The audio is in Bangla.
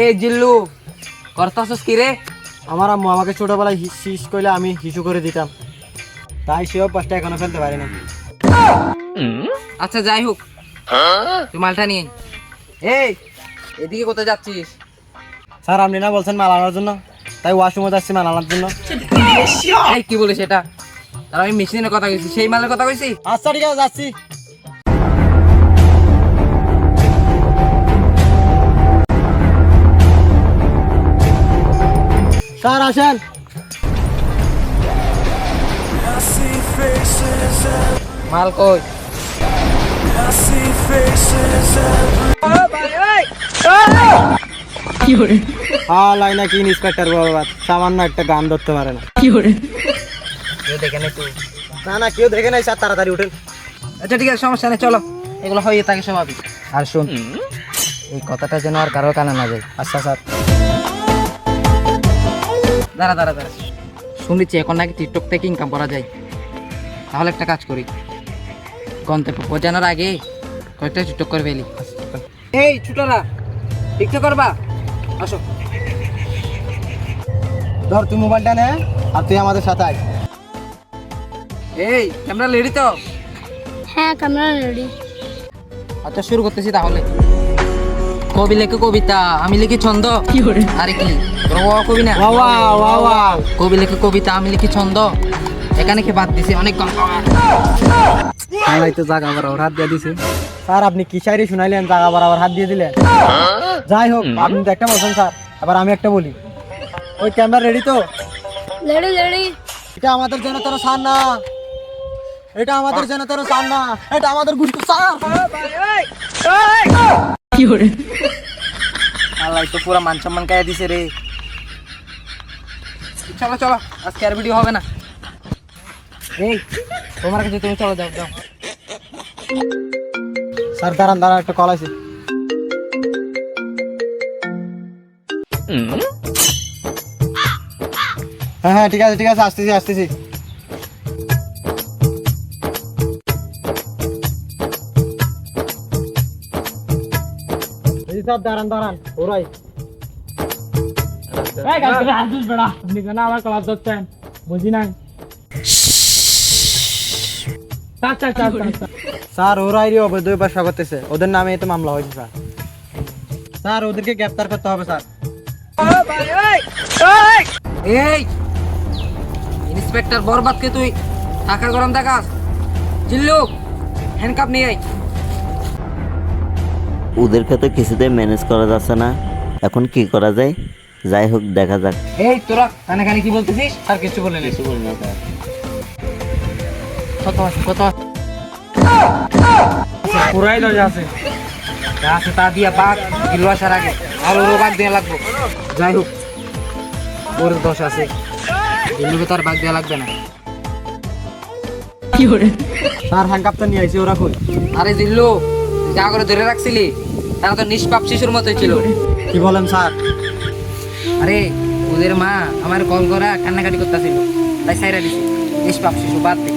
এ জিল্লু করতাছস কি রে? আমার আম্মু আমাকে ছোটবেলায় হিস হিস করলে আমি হিসু করে দিতাম। তাই সেও পাঁচটা এখনও ফেলতে পারি না আচ্ছা যাই হোক। তুই মালটা নিয়ে এই এদিকে কোথায় যাচ্ছিস? স্যার আপনি না বলছেন মাল আনার জন্য? তাই ওয়াশরুমে যাচ্ছি মাল আনার জন্য। এই কি বলিস এটা? তার আমি মেশিনের কথা কইছি সেই মালের কথা কইছি? আচ্ছা ঠিক আছে যাচ্ছি। স্যার আসেন। মাল কই? হ্যাঁ লাইনা কি ইন্সপেক্টর বাবা সামান্য একটা গান ধরতে পারে না। কেউ দেখে নাই তুই না না কেউ দেখে নাই স্যার তাড়াতাড়ি উঠেন। আচ্ছা ঠিক আছে সমস্যা নেই চলো। এগুলো হয়ে থাকে স্বাভাবিক আর শোন এই কথাটা যেন আর কারোর কানে না যায়। আচ্ছা স্যার। দাঁড়া দাঁড়া দাঁড়া। শুনেছি এখন নাকি টিকটক থেকে ইনকাম করা যায়। তাহলে একটা কাজ করি। গন্তব্য পৌঁছানোর আগে কয়েকটা টিকটক করে ফেলি। এই ছোটরা টিকটক করবা? আসো। ধর তুই মোবাইলটা নে আর তুই আমাদের সাথে আয়। এই ক্যামেরা রেডি তো? হ্যাঁ ক্যামেরা রেডি আচ্ছা শুরু করতেছি তাহলে। কবি লেখে কবিতা আমি লিখি ছন্দ। আরে কি? কবি না? ওয়া ওয়া ওয়া কবি লেখে কবিতা আমি লিখি ছন্দ। এখানে কি বাদ দিছি? অনেক কম তো জাগা বরাবর হাত দিয়ে দিছে। স্যার আপনি কি শায়রি শুনাইলেন? জাগা বরাবর হাত দিয়ে দিলেন যাই হোক আপনি তো একটা বলছেন স্যার। এবার আমি একটা বলি। ওই ক্যামেরা রেডি তো? রেডি রেডি এটা আমাদের জন্য তোর সার না। এটা আমাদের জন্য তোর সার না। এটা আমাদের গুষ্টি সার আল্লাহ তো পুরো মান সম্মান কায়া দিছে রে। চলো চলো আজকে আর ভিডিও হবে না। এই তোমার কাছে তুমি চলো যাও যাও। স্যার দাঁড়ান দাঁড়ান একটা কল আছে হ্যাঁ হ্যাঁ ঠিক আছে ঠিক আছে আসতেছি আসতেছি। স্যার দাঁড়ান দাঁড়ান ওরাই। বুঝি নাই? স্যার ওরাই অবৈধ ব্যবসা করতেছে। ওদের নামে তো মামলা হয়েছে স্যার। স্যার ওদেরকে গ্রেপ্তার করতে হবে স্যার। এই! ইন্সপেক্টর বরবাদকে তুই টাকা গরম দেখাস। জিল্লু হ্যান্ডকাপ নিয়ে আয়। ওদেরকে তো কিছুতেই ম্যানেজ করা যাচ্ছে না। এখন কি করা যায়? যাই হোক দেখা যাক। এই তোরা কানে কানে কি বলতেছিস? আর কিছু বলে কিছু বলি না কত আছে কত আছে? পুরাই দরজা আছে। যা আছে তা দিয়া বাঘ গিলো আসার আগে। আর ওরও বাঘ দেওয়া লাগবো। যাই হোক ওর দশ আছে। গিল্লুকে তার বাঘ দেওয়া লাগবে না। স্যার হ্যান্ডকাপ তো নিয়ে আইছি ওরা কই? আরে জিল্লু যা করে ধরে রাখছিলি তারা তো নিষ্পাপ শিশুর মতোই ছিল। কি বলেন স্যার? আরে ওদের মা আমার কল করা কান্নাকাটি করতেছিল তাই সাইরা দিছি নিষ্পাপ শিশু বাদ দে।